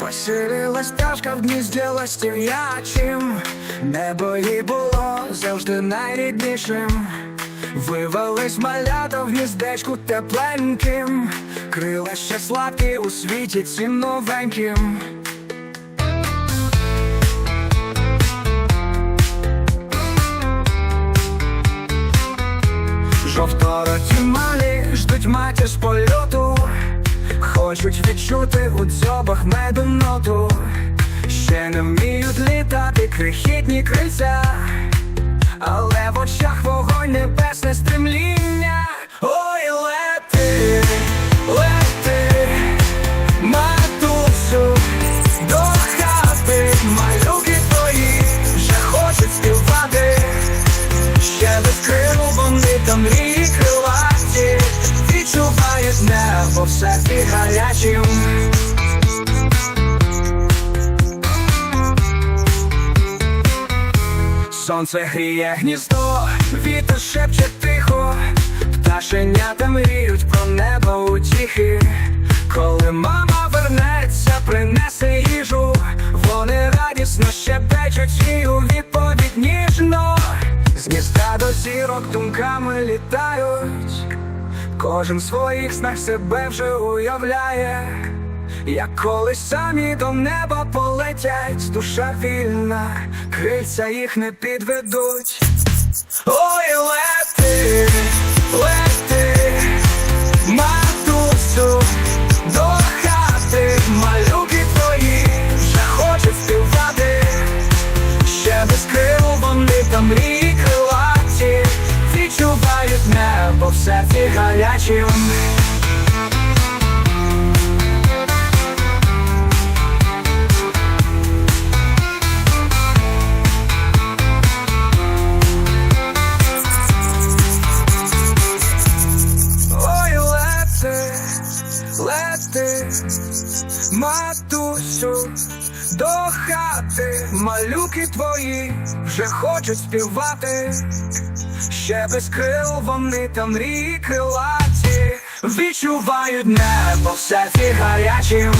Поселилась пташка в гнізді ластів'ячим Небо їй було завжди найріднішим. Вивелись малята в гніздечку тепленьким. Крила ще сладкі у світі цим новеньким. Жовтороті малі ждуть матір з польоту Хочуть відчути у дзьобах меду ноту. Ще не вміють літати крихітні крильця небо в серці гарячим Сонце гріє гніздо, вітер шепче тихо, пташенята мріють про небо утіхи. Коли мама вернеться, принесе їжу, вони радісно щебечуть і у відповідь ніжно. З гнізда до зірок думками літають, кожен своїх снах себе вже уявляє. Як колись самі до неба полетять, душа вільна, крильця їх не підведуть. Ой, лети, лети, серці гарячим. Ой, лети, лети, матусю, до хати, малюки твої вже хочуть співати, ще без крил вони там мрії крилаті, відчувають небо в серці гарячим.